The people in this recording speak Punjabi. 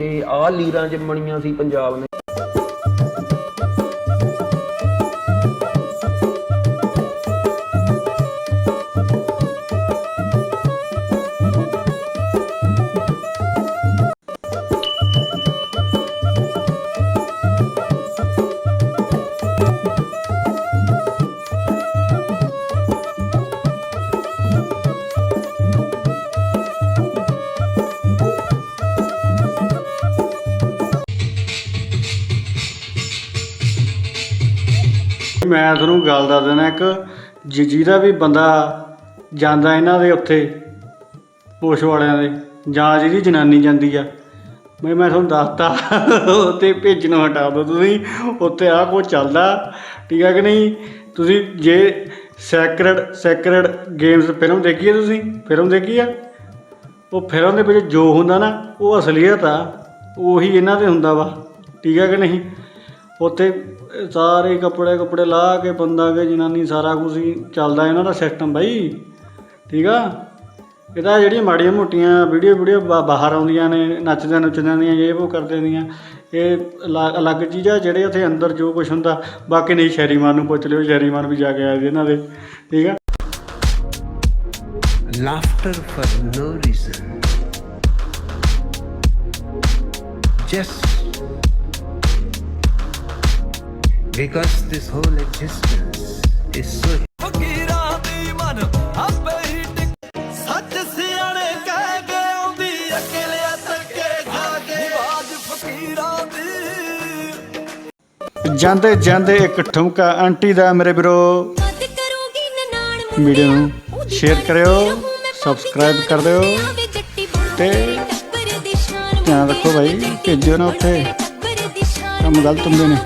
ਤੇ ਆਹ ਲੀਰਾਂ ਜੰਮਣੀਆਂ ਸੀ ਪੰਜਾਬ ਨੇ। ਮੈਂ ਤੁਹਾਨੂੰ ਗੱਲ ਦੱਸ ਦਿੰਦਾ ਇੱਕ, ਜਿ- ਜਿਹਦਾ ਵੀ ਬੰਦਾ ਜਾਂਦਾ ਇਹਨਾਂ ਦੇ ਉੱਥੇ, ਪੁਲਿਸ ਵਾਲਿਆਂ ਦੇ, ਜਾਂ ਜਿਹਦੀ ਜਨਾਨੀ ਜਾਂਦੀ ਆ। ਮੈਂ ਮੈਂ ਤੁਹਾਨੂੰ ਦੱਸਤਾ, ਉੱਥੇ ਭੇਜਣੋਂ ਹਟਾ ਦਿਓ ਤੁਸੀਂ, ਉੱਥੇ ਆਹ ਕੁਝ ਚੱਲਦਾ, ਠੀਕ ਹੈ ਕਿ ਨਹੀਂ? ਤੁਸੀਂ ਜੇ ਸੈਕਰਡ ਸੈਕਰਡ ਗੇਮਸ ਫਿਲਮ ਦੇਖੀ ਹੈ ਤੁਸੀਂ? ਫਿਲਮ ਦੇਖੀ ਆ? ਉਹ ਫਿਲਮ ਦੇ ਵਿੱਚ ਜੋ ਹੁੰਦਾ ਨਾ, ਉਹ ਅਸਲੀਅਤ ਆ, ਉਹੀ ਇਹਨਾਂ ਤੇ ਹੁੰਦਾ ਵਾ, ਠੀਕ ਹੈ ਕਿ ਨਹੀਂ? ਉੱਥੇ ਸਾਰੇ ਕੱਪੜੇ ਕੱਪੜੇ ਲਾਹ ਕੇ ਬੰਦਾ ਕੇ ਜਨਾਨੀ ਸਾਰਾ ਕੁਝ ਹੀ ਚੱਲਦਾ ਇਹਨਾਂ ਦਾ ਸਿਸਟਮ ਬਾਈ, ਠੀਕ ਆ ਇਹਦਾ ਜਿਹੜੀਆਂ ਮਾੜੀਆਂ ਮੋਟੀਆਂ ਵੀਡੀਓ ਵੀਡੀਓ ਬਾਹਰ ਆਉਂਦੀਆਂ ਨੇ, ਨੱਚਦਿਆਂ ਨੁੱਚਦਿਆਂ ਦੀਆਂ, ਇਹ ਉਹ ਕਰਦੇ ਦੀਆਂ, ਇਹ ਅਲੱਗ- ਚੀਜ਼ ਆ ਜਿਹੜੇ ਉੱਥੇ ਅੰਦਰ ਜੋ ਕੁਝ ਹੁੰਦਾ, ਬਾਕੀ ਨਹੀਂ ਸ਼ੈਰੀਮਾਨ ਨੂੰ ਪੁੱਛ ਲਿਓ ਸ਼ੈਰੀਮਾਨ ਵੀ ਜਾ ਕੇ ਆਏ ਸੀ ਇਹਨਾਂ ਦੇ, ਠੀਕ ਆ laughter for no reason. Just because this whole existence is so ਫਕੀਰਾਂ ਦੀ ਮਨ ਆਪੇ ਹੀ ਟਿਕ ਸੱਚ ਸਿਆਣੇ ਕਹਿ ਕੇ ਆਉਂਦੀ ਅਕੇਲਿਆ ਤੱਕੇ ਖਾ ਕੇ। ਬਾਜ ਫਕੀਰਾਂ ਦੀ। ਜਾਂਦੇ ਜਾਂਦੇ ਇੱਕ ਠੁਮਕਾ ਆਂਟੀ ਦਾ ਮੇਰੇ ਵੀਰੋ। ਮਤ ਕਰੂਗੀ ਨਨਾਣ ਵੀਡੀਓ ਨੂੰ ਸ਼ੇਅਰ ਕਰਿਓ ਸਬਸਕ੍ਰਾਈਬ ਕਰ ਦਿਓ। ਤੇ ਧਿਆਨ ਰੱਖੋ ਭਾਈ ਭੇਜਿਓ ਨਾ ਉੱਥੇ। ਕੰਮ ਗਲਤ ਹੁੰਦੇ ਨੇ।